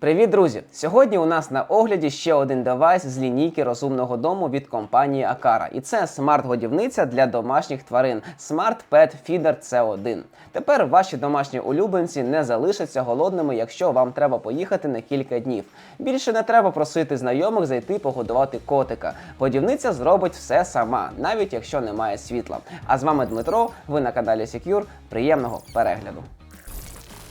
Привіт, друзі! Сьогодні у нас на огляді ще один девайс з лінійки розумного дому від компанії Акара. І це смарт-годівниця для домашніх тварин Smart Pet Feeder C1. Тепер ваші домашні улюбленці не залишаться голодними, якщо вам треба поїхати на кілька днів. Більше не треба просити знайомих зайти погодувати котика. Годівниця зробить все сама, навіть якщо немає світла. А з вами Дмитро, ви на каналі Secure. Приємного перегляду!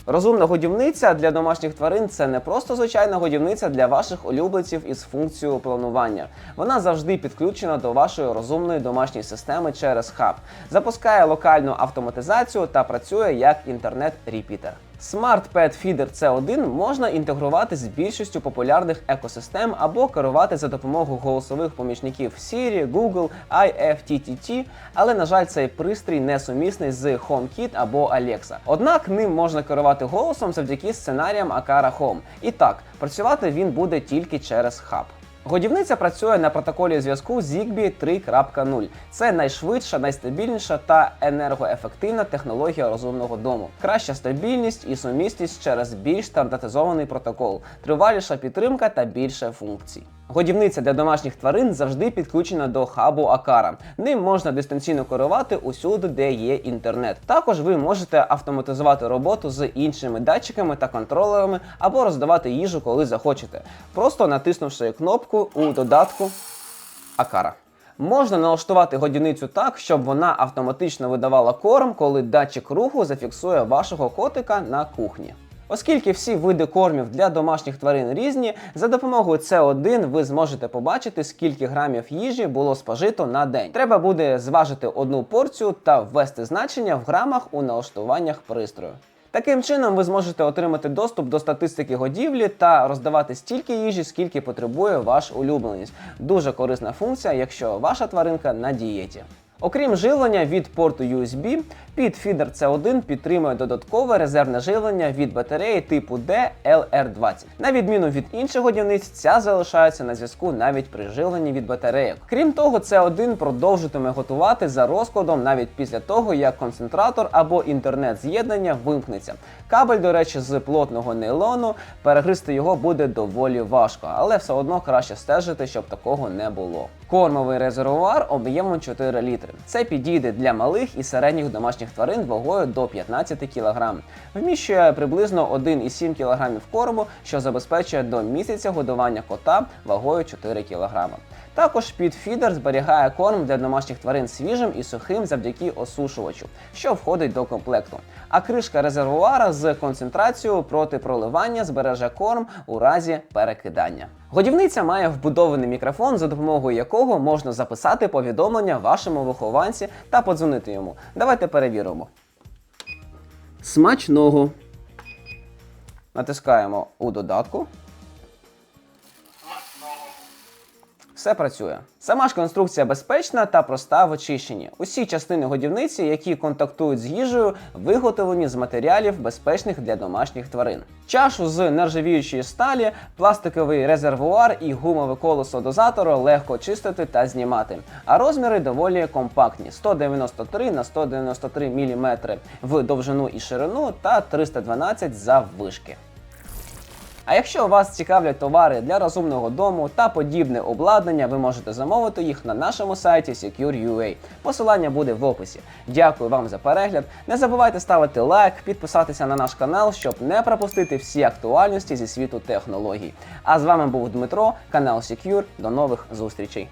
Розумна годівниця для домашніх тварин це не просто звичайна годівниця для ваших улюбленців із функцією планування. Вона завжди підключена до вашої розумної домашньої системи через хаб, запускає локальну автоматизацію та працює як інтернет-репітер. Smart Pet Feeder C1 можна інтегрувати з більшістю популярних екосистем або керувати за допомогою голосових помічників Siri, Google, IFTTT, але, на жаль, цей пристрій не сумісний з HomeKit або Alexa. Однак ним можна керувати голосом завдяки сценаріям Akara Home. І так, працювати він буде тільки через хаб. Годівниця працює на протоколі зв'язку Zigbee 3.0. Це найшвидша, найстабільніша та енергоефективна технологія розумного дому. Краща стабільність і сумісність через більш стандартизований протокол, триваліша підтримка та більше функцій. Годівниця для домашніх тварин завжди підключена до хабу Акара. Ним можна дистанційно керувати усюди, де є інтернет. Також ви можете автоматизувати роботу з іншими датчиками та контролерами або роздавати їжу, коли захочете, просто натиснувши кнопку у додатку Акара. Можна налаштувати годівницю так, щоб вона автоматично видавала корм, коли датчик руху зафіксує вашого котика на кухні. Оскільки всі види кормів для домашніх тварин різні, за допомогою C1 ви зможете побачити, скільки грамів їжі було спожито на день. Треба буде зважити одну порцію та ввести значення в грамах у налаштуваннях пристрою. Таким чином, ви зможете отримати доступ до статистики годівлі та роздавати стільки їжі, скільки потребує ваш улюбленець. Дуже корисна функція, якщо ваша тваринка на дієті. Окрім живлення від порту USB, підфідер C1 підтримує додаткове резервне живлення від батареї типу D LR20. На відміну від інших годівниць, ця залишається на зв'язку навіть при живленні від батарейок. Крім того, C1 продовжитиме готувати за розкладом навіть після того, як концентратор або інтернет-з'єднання вимкнеться. Кабель, до речі, з плотного нейлону, перегризти його буде доволі важко, але все одно краще стежити, щоб такого не було. Кормовий резервуар об'ємом 4 літри. Це підійде для малих і середніх домашніх тварин вагою до 15 кг. Вміщує приблизно 1,7 кг корму, що забезпечує до місяця годування кота вагою 4 кг. Також підфідер зберігає корм для домашніх тварин свіжим і сухим завдяки осушувачу, що входить до комплекту. А кришка резервуара з концентрацією проти проливання збереже корм у разі перекидання. Годівниця має вбудований мікрофон, за допомогою якого можна записати повідомлення вашому вихованці та подзвонити йому. Давайте перевіримо. Смачного. Натискаємо у додатку. Все працює. Сама ж конструкція безпечна та проста в очищенні. Усі частини годівниці, які контактують з їжею, виготовлені з матеріалів, безпечних для домашніх тварин. Чашу з нержавіючої сталі, пластиковий резервуар і гумове колесо дозатора легко чистити та знімати. А розміри доволі компактні: 193 на 193 мм в довжину і ширину та 312 заввишки. А якщо вас цікавлять товари для розумного дому та подібне обладнання, ви можете замовити їх на нашому сайті Secure.ua. Посилання буде в описі. Дякую вам за перегляд. Не забувайте ставити лайк, підписатися на наш канал, щоб не пропустити всі актуальності зі світу технологій. А з вами був Дмитро, канал Secure. До нових зустрічей.